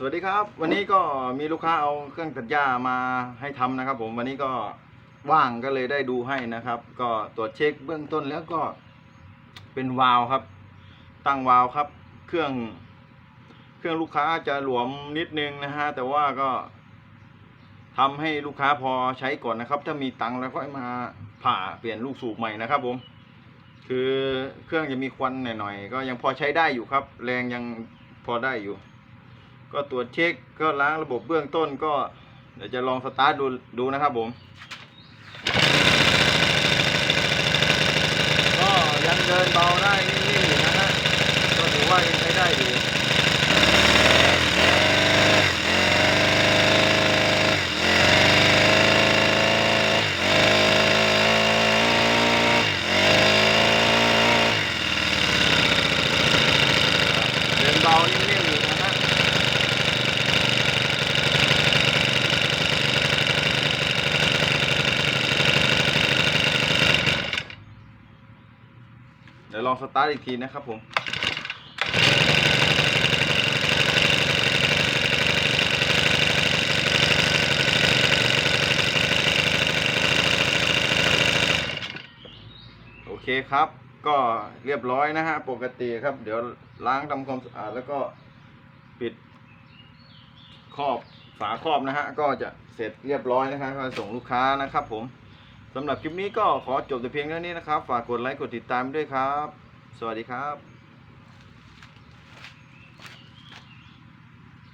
สวัสดีครับ วันนี้ก็มีลูกค้าเอาเครื่องตัดหญ้ามาให้ทำนะครับ ผมวันนี้ก็ว่างก็เลยได้ดูให้นะครับ ก็ตรวจเช็คเบื้องต้นแล้วก็เป็นวาล์วครับ ตั้งวาล์วครับ เครื่อง เครื่องลูกค้าจะหลวมนิดนึงนะฮะแต่ว่าก็ทำให้ลูกค้าพอใช้ก่อนนะครับ ถ้ามีตังค์แล้วก็มาผ่าเปลี่ยนลูกสูบใหม่นะครับ ผม คือเครื่องจะมีควันหน่อยๆก็ยังพอใช้ได้อยู่ครับ แรงยังพอได้อยู่ ก็ตรวจเช็คก็ล้างระบบเบื้องต้นก็เดี๋ยวจะลองสตาร์ทดูดูนะครับผม ก็ยังเดินเบาได้นิ่งๆนะฮะก็ถือว่ายังใช้ได้อยู่เดินเบานิ่งๆอยู่นะฮะ เดี๋ยวลองสตาร์ทอีกทีนะครับผมโอเคครับ ก็เรียบร้อยนะฮะ ปกติครับ เดี๋ยวล้างทำความสะอาดแล้วก็ปิดครอบฝาครอบนะฮะ ก็จะเสร็จเรียบร้อยนะครับส่งลูกค้านะครับผม สำหรับคลิปนี้ก็ขอจบแต่เพียงเท่านี้นะครับ ฝากกดไลค์กดติดตามด้วยครับ สวัสดีครับ